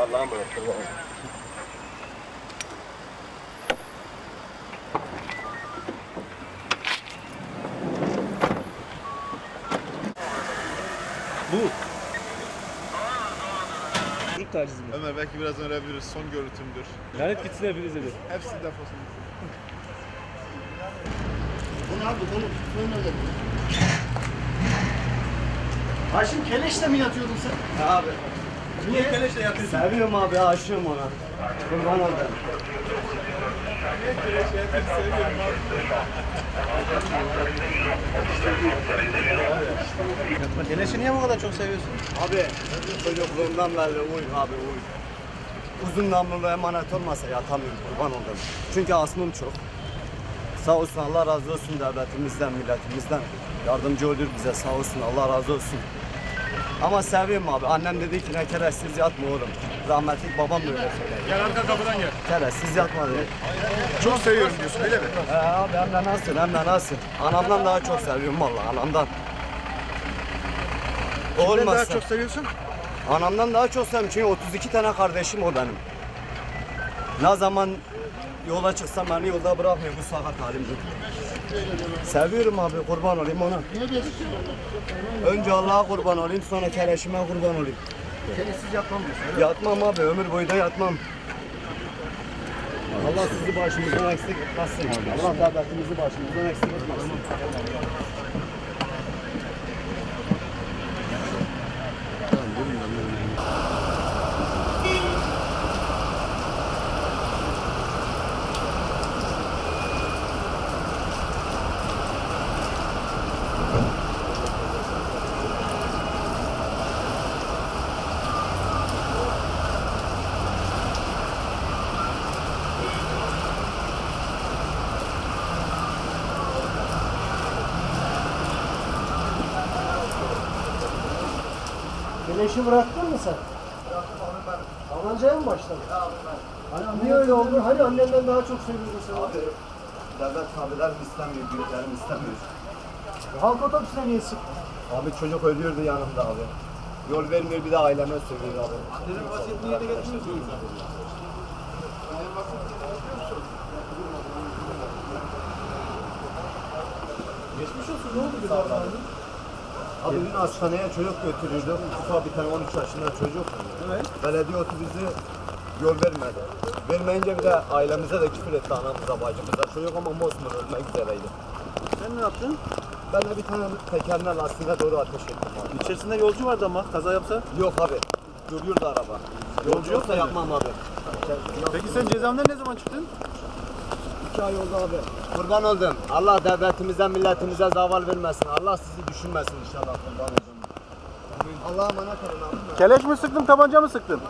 Emanet ol. Bu. Çocuk tacizi mi? Ömer belki birazdan ölebiliriz. Son görüntümdür. Lanet gitsin hepiniz dedi. Hepsi defolsun. Bunu abi bunu bunu da Haşim keleşle mi yatıyordun sen? Abi. Niye? Keleşle yatıyorsun. Seviyorum abi aşığım ona. Kurban olayım. Keleşi niye bu kadar çok seviyorsun? Abi çocukluğumdan beri uy abi uy. Uzun namlulu emanet olmasa yatamıyorum kurban oldum. Çünkü aslım çok. Sağ olsun Allah razı olsun devletimizden, milletimizden. Yardımcı olur bize sağ olsun Allah razı olsun. Ama seviyorum abi. Annem dedi ki ne keresiz yatma oğlum. Rahmetli babam da öyle söyledi. Gel arka kapıdan gel. Keresiz yatma dedi. Çok seviyorum diyorsun öyle mi? He abi hem de nasıl hem de nasıl. Anamdan daha çok seviyorum vallahi anamdan. Kimden Olmazsa. daha çok seviyorsun? Anamdan daha çok seviyorum çünkü 32 tane kardeşim o benim. Ne zaman yola çıksam beni yolda bırakmıyor bu sakat halimde. Seviyorum abi kurban olayım ona. Önce Allah'a kurban olayım sonra keleşime kurban olayım. Kelesiz yatmam diyorsun. Yatmam abi ömür boyu da yatmam. Allah sizi başımızdan eksik etmesin. Allah devletimizi başımızdan eksik etmesin. Güneşi bıraktın mı sen? Avlancaya mı başladın? Hani niye öyle oldu? Hani annenden daha çok seviyordun sen? Abi devlet abilerim istemiyor, büyüklerim istemiyor. Halk otobüsüne niye sıktın? Abi çocuk ölüyordu yanımda abi. Yol vermiyor bir de aileme söylüyor abi. Senin vasiyetini yerine getiriyorsun. Geçmiş olsun. Ne oldu bir daha? Abi dün hastaneye çocuk götürürdüm. Ufak bir tane 13 yaşında çocuk. Evet. Belediye otobüsü yol vermedi. Vermeyince bir de ailemize de küfür etti anamıza bacımıza. Çocuk ama mosmor ölmek üzereydi. Sen ne yaptın? Ben de bir tane tekerine lastiğine doğru ateş ettim abi. İçerisinde yolcu vardı ama kaza yapsa. Yok abi. Duruyordu araba. Yolcu yoksa yapmam abi. Peki sen cezaevinden ne zaman çıktın? İki ay oldu abi. Kurban oldum. Allah devletimize, milletimize zaval vermesin. Allah sizi düşünmesin inşallah kurban oldum. Allah'a emanet olun abi. Keleş mi sıktın tabanca mı sıktın?